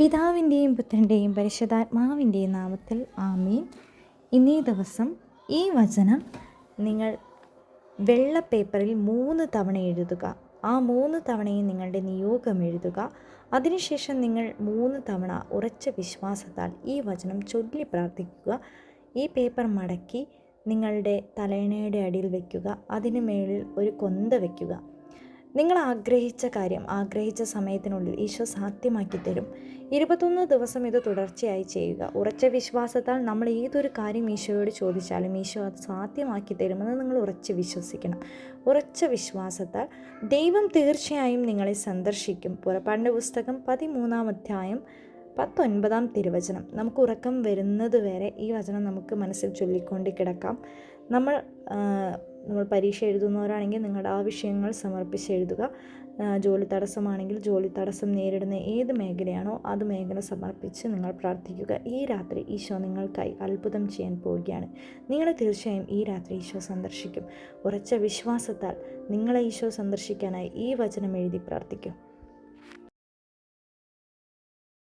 പിതാവിന്റെയും പുത്രന്റെയും പരിശുദ്ധാത്മാവിന്റെയും നാമത്തിൽ ആമീൻ. ഇന്നേ ദിവസം ഈ വചനം നിങ്ങൾ വെള്ള പേപ്പറിൽ മൂന്ന് തവണ എഴുതുക. ആ മൂന്ന് തവണയും നിങ്ങളുടെ നിയോഗം എഴുതുക. അതിനുശേഷം നിങ്ങൾ മൂന്ന് തവണ ഉറച്ച വിശ്വാസത്താൽ ഈ വചനം ചൊല്ലി പ്രാർത്ഥിക്കുക. ഈ പേപ്പർ മടക്കി നിങ്ങളുടെ തലയണയുടെ അടിയിൽ വയ്ക്കുക അതിനു മേളിൽ ഒരു കൊന്ത വയ്ക്കുക നിങ്ങൾ ആഗ്രഹിച്ച കാര്യം ആഗ്രഹിച്ച സമയത്തിനുള്ളിൽ ഈശോ സാധ്യമാക്കി തരും. ഇരുപത്തൊന്ന് ദിവസം ഇത് തുടർച്ചയായി ചെയ്യുക. ഉറച്ച വിശ്വാസത്താൽ നമ്മൾ ഏതൊരു കാര്യം ഈശോയോട് ചോദിച്ചാലും ഈശോ അത് സാധ്യമാക്കി തരുമെന്ന് നിങ്ങൾ ഉറച്ച് വിശ്വസിക്കണം. ഉറച്ച വിശ്വാസത്താൽ ദൈവം തീർച്ചയായും നിങ്ങളെ സന്ദർശിക്കും. പുറപ്പാടിന്റെ പുസ്തകം പതിമൂന്നാം അധ്യായം പത്തൊൻപതാം തിരുവചനം. നമുക്ക് ഉറക്കം വരുന്നത് വരെ ഈ വചനം നമുക്ക് മനസ്സിൽ ചൊല്ലിക്കൊണ്ട് കിടക്കാം. നമ്മൾ നമ്മൾ പരീക്ഷ എഴുതുന്നവരാണെങ്കിൽ നിങ്ങളുടെ സമർപ്പിച്ച് എഴുതുക. ജോലി തടസ്സമാണെങ്കിൽ ജോലി തടസ്സം നേരിടുന്ന ഏത് മേഖലയാണോ അത് മേഖല സമർപ്പിച്ച് നിങ്ങൾ പ്രാർത്ഥിക്കുക. ഈ രാത്രി ഈശോ നിങ്ങൾക്കായി അത്ഭുതം ചെയ്യാൻ പോവുകയാണ്. നിങ്ങളെ തീർച്ചയായും ഈ രാത്രി ഈശോ സന്ദർശിക്കും. ഉറച്ച വിശ്വാസത്താൽ നിങ്ങളെ ഈശോ സന്ദർശിക്കാനായി ഈ വചനം എഴുതി പ്രാർത്ഥിക്കും.